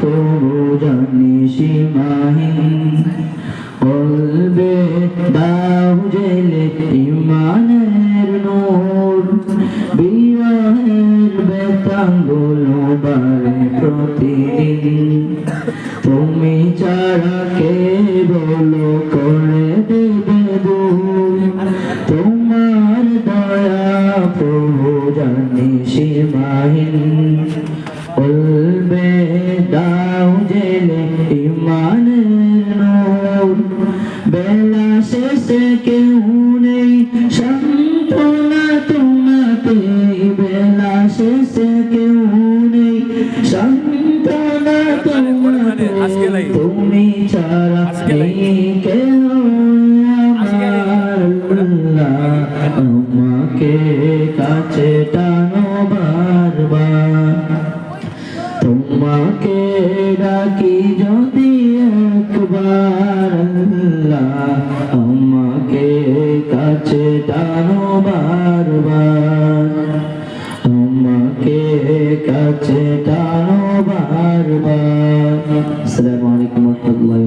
প্রভু জানি সীমাহীন বলবে দাও জেলে ইমানের নূর বিরহের বেতাঙ্গুলো বারে প্রতিদিন তুমি ছাড়া কে বলো করে দেবে তোমার দয়া প্রভু জানি সীমাহীন। জেলে ইমানের নূর। বেলা শেষে কেউ নেই, সান্ত্বনা তোমাকে। বেলা শেষে কেউ নেই, সান্ত্বনা তোমাকে। তুমি ছাড়া নেই কেউ আমাকে কাছে টানো বারবার। তোমাকে ডাকি যদি একবার আমাকে কাছে টানো বারবার। আমাকে কাছে টানো বারবার। আসসালামু আলাইকুম রহমতুল্লাহ